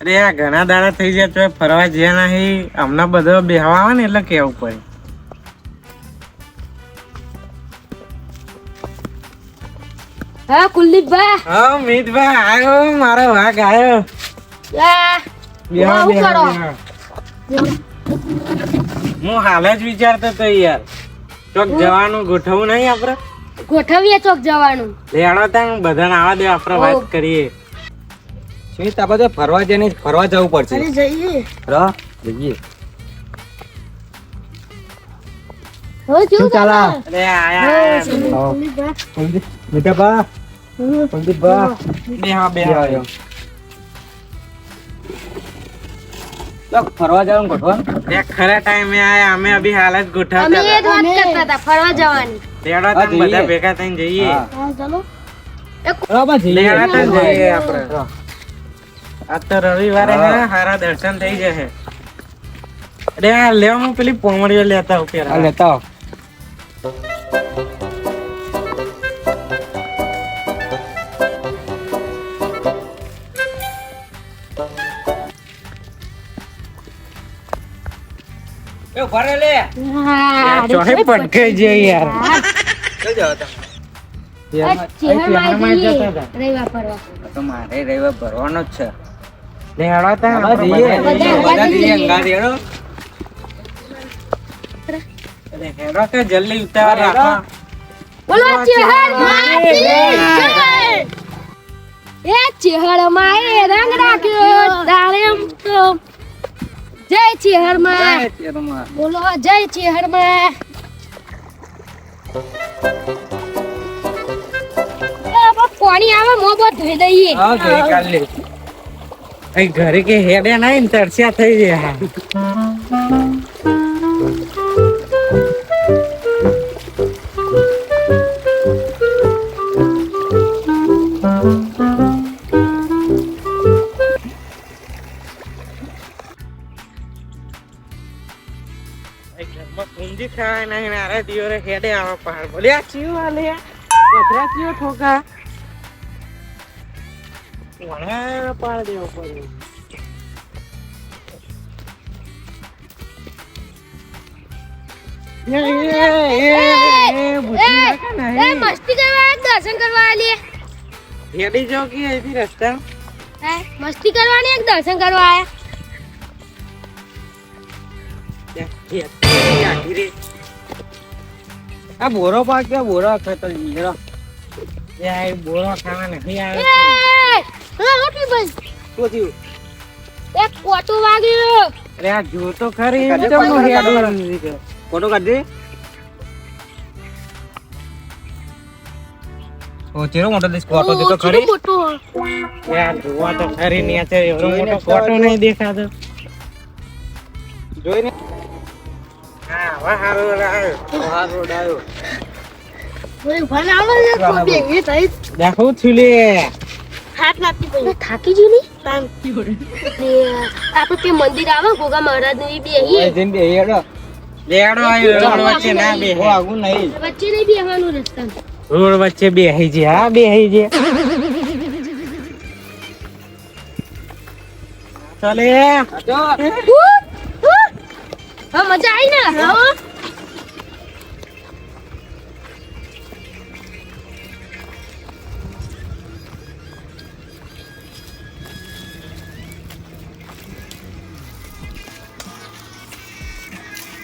અરે આ ઘણા દાડા થઈ ગયા તો ફરવા જ્યાં નહીં હમણાં બધો બેહવા આવે ને એટલે કેવું પડે. હા કુલદીપભાઈ હા મિતભાઈ આવ્યો મારો વાઘ આવ્યો. હું હાલે જ વિચારતો તો યાર. ચોક જવાનું ગોઠવું નહીં આપડે ગોઠવીએ ચોક જવાનું. લેડો ત્યાં બધાને આવા દે આપણે વાત કરીએ. સ્મિત આપણે તો ફરવા જઈને ફરવા જવું પડશે. જઈએ. રો જઈએ. ફરવા જવાનું ગોઠવા. ખરા ટાઈમે આયા અમે અભી હાલ જ અમે ગોઠવતા એ જ વાત કરતા હતા ફરવા જવાની. લેડો હા, બધા ભેગા થઈને જઈએ. હા. હા ચાલો બરાબર જઈએ. લેડા જઈએ આપણે. આજ તો રવિવારે. હારા દર્શન થઈ જશે. અરે આ લેવા હું પેલી પોમડીઓ લેતા આવું આ પેલા લેતા ચોહે પટકાઈ જાય યાર. કઈ તમે? મારે રવિવાર ભરવાનો જ છે. જલ્દી ઉતાવળ રાખો. બોલો ચેહરમાં જય! એ ચેહરમાં એ રંગ રાખ્યો. એમ તો. જય ચેહરમાં માં. બોલો જય ચેહરમાં માં. પાણી આવે મો બહુ ધોઈ દઈએ. હા, જોઈ કાઢ લે. અહીં ઘરે કે હેડે નહીં ને તરસ્યા થઈ ગયા કુંજી થાય નહીં ને આરા દિયોરે હેડે આવા પહાડ. બોલ્યા, ચિયો આલે? બધા ચિયો ઠોકા? વણા પાડ દેવો પડે મસ્તી દર્શન કરવા જાઓ કે દર્શન કરવા આ બોરો પાક કે બોરો ખેતર. બોરો ખાવા નથી આવે રોટલી બસ શું થયું? એક કોટો વાગ્યો. અરે આ જો તો ખરી કાજે ચમનો પાછો હેડો કાઢો. નથી. ફોટો કાઢ દે. ઓ, ચેરો મોટો દેશ ફોટો દેતો ખરી? મોટો. એ જોવા તો ખરી ને આ તો મોટો ફોટો નહીં દેખાતો. જોઈને. હા વાહ હારો રહ્યો હા રોડ ઓય ભણ આવે છે એ થઈ દેખું છું હાથ લાગતી પડી. થાકી ગઈ ની? તાન. આપણે તે મંદિર આવે ગોગા મહારાજની બે બેહીએ ઓય બે હેડો. લેડો આવ્યો રોડ વચ્ચે ના બે હો આગુ નહીં. વચ્ચે નહીં બેહવાનું રસ્તા રોડ વચ્ચે બેહી જે હા બેહી જે ચાલે. હા મજા આવી ને? હા.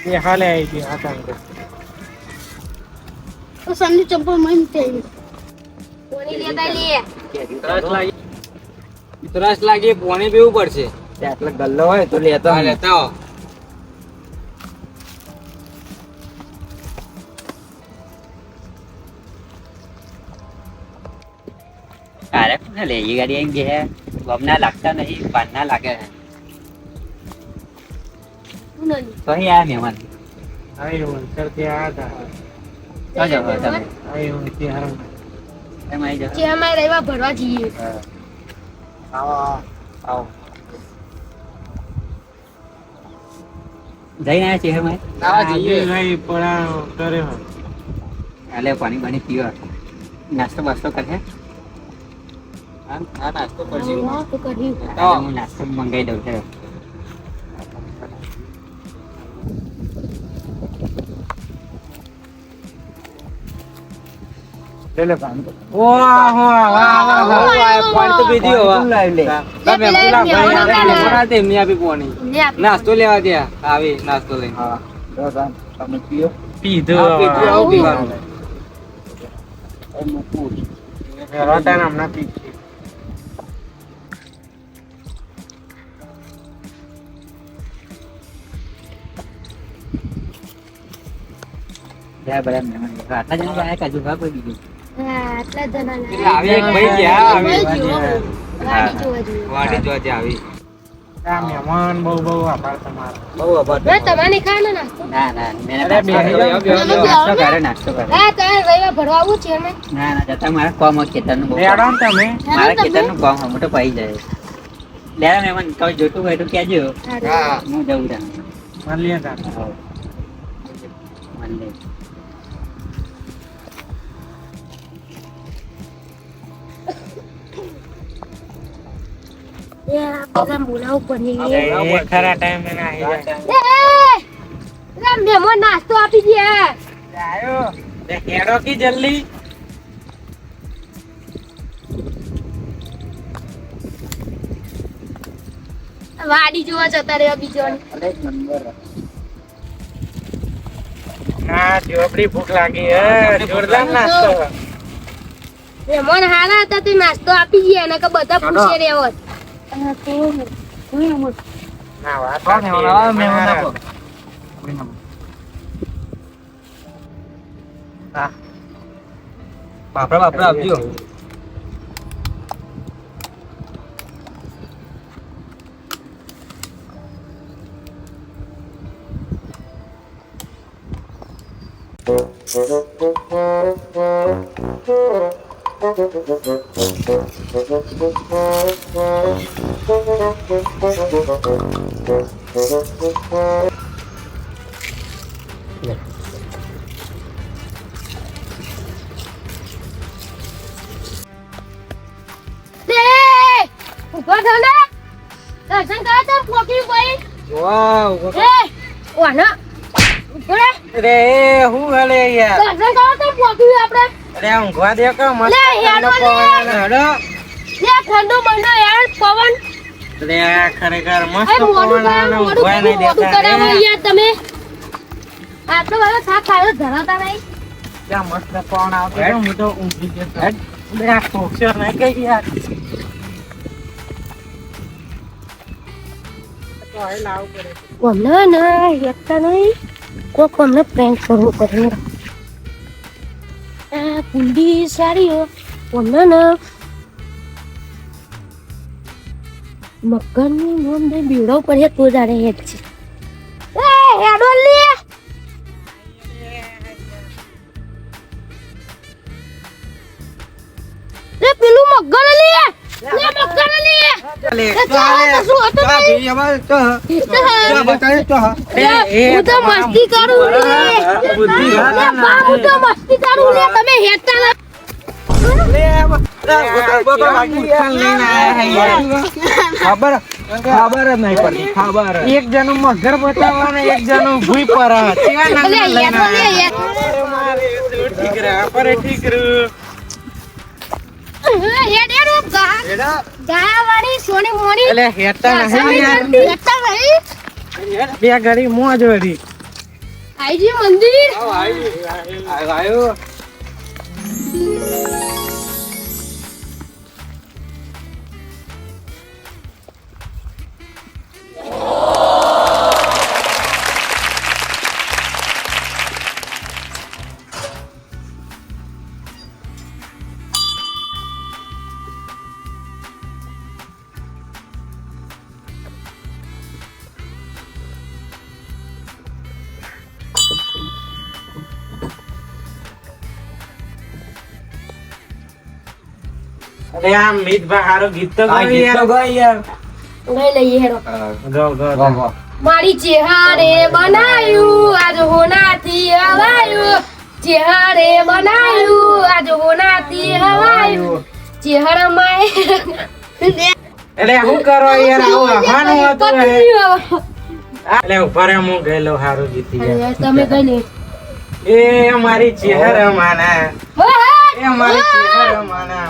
એ હાલે આવી ગયો હા તાંગે. તો સંની ચંપલ મન તે કોની લેતા લે તરસ લાગી. પોણી પીવું પડશે. એટલે ગલ્લો હોય તો લેતો લેતા આવો. અરે કોને લે એ ગાડી એમ કે ગમના લાગતા નહીં પાનના લાગે છે તો અહીં આયા મહેમાન આવ્યો વલસાડથી આવ્યા હતા તો જાઓ આવ્યો ત્યાં એમ આવી જાઓ જે અમે રહેવા ભરવા જઈએ આવો આવો જઈને આવ્યા છે એમાં આવા જઈએ ભાઈ પડાવો કર્યો હાલે પાણી પાણી પીવા નાસ્તો બાસ્તો કરે નાસ્તો કરશે નાસ્તો મંગાઈ દઉં છું નાસ્તો લેવા દે આવી નાસ્તો લઈને બધા આટલા જણા આયા કે કોઈ બીજું આટલા જણા ના. આવી એક ભાઈ ગયા આવી. વાડી જોવા જોઈએ. વાડી જોવા ત્યાં આવી. મહેમાન બહુ બહુ આભાર તમારો. બહુ આભાર ના, તમારે. ને નાસ્તો? ના ના મેં અરે નાસ્તો બેહી કર્યો. જાઓ, બેહી જાઓ. નાસ્તો કર્યો નાસ્તો કર્યો. હા તમારે રવિવાર ભરવા આવું છે અમે. ના ના જતા મારા કોમ ખેતરનું બહુ રેડો ને તમે. મારા? ખેતરનું કામ હમણાં તો પાઈ જાય. મહેમાન કોઈ જોતું હોય તો કહેજો. હા. હું જઉં ત્યાં. મળીએ. મને ખરા ટાઈમે ના નાસ્તો આપી દે આયો. હેડો કી જલ્દી. વાડી જોવા જતા રહ્યા બીજો ના જોબડી ભૂખ લાગી હે. જોરદાર નાસ્તો. મહેમાન હારા હતા તે નાસ્તો આપી ગયા એને કે બધા પૂછે રહ્યા ના. વાત કોણ મહેમાન આવા? મહેમાન આપો. હા. બાપડા બાપડા આપજો તે ઊભો થો ને. દર્શન કરો તો પોકી ભાઈ. à. એ ઓના. ઊભો રે. અરે kia હલે અરે ઊંઘવા દે કે મસ્ત ઠંડો પવન હેડો. લે ઠંડો મંડો યાર પવન. અરે ખરેખર મસ્ત પવન આવે ને કરાવો મોડું ઊંઘવા નહીં દેતા રે. યાર તમે. આટલો બધો શાક ખાયો ધરાવતા નહીં. ત્યાં મસ્ત પવન આવતો હું તો ઊંઘી ગયો અરે આ કોકશો નહીં કઈ યાર. કોમને ના એકતા નહીં. કોક અમને પ્રેન્ક કરવું પડે આ કુંડી સારી હો કોમને ના મગનની નોમ બીડો પડે તો જાણે હેડ છે એ, હેડો ખબર? ખબર જ નહીં પડતી ખબર. એક જણું મગર બતાવવા ને એક જણું ભૂઈ પર. ઠીક રહે ઠીક બે ઘડી મોજ વળી આઈજી મંદિર. આયો. મારી ચેહારે બનાયું આજ હોનાથી હવાયું. ચેહારે બનાયું આજ હોનાથી હવાયું. ચેહર માય. એટલે હું કરો યાર આવું આહાનું હતું એટલે ઉપર હું ગયેલો હારું જીતી તમે ગયેલો એ મારી ચેહર માના એ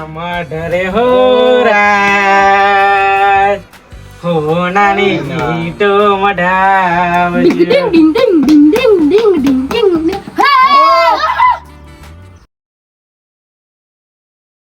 મઢરે હો રાજ. હો નાની ગીતો મઢાવજો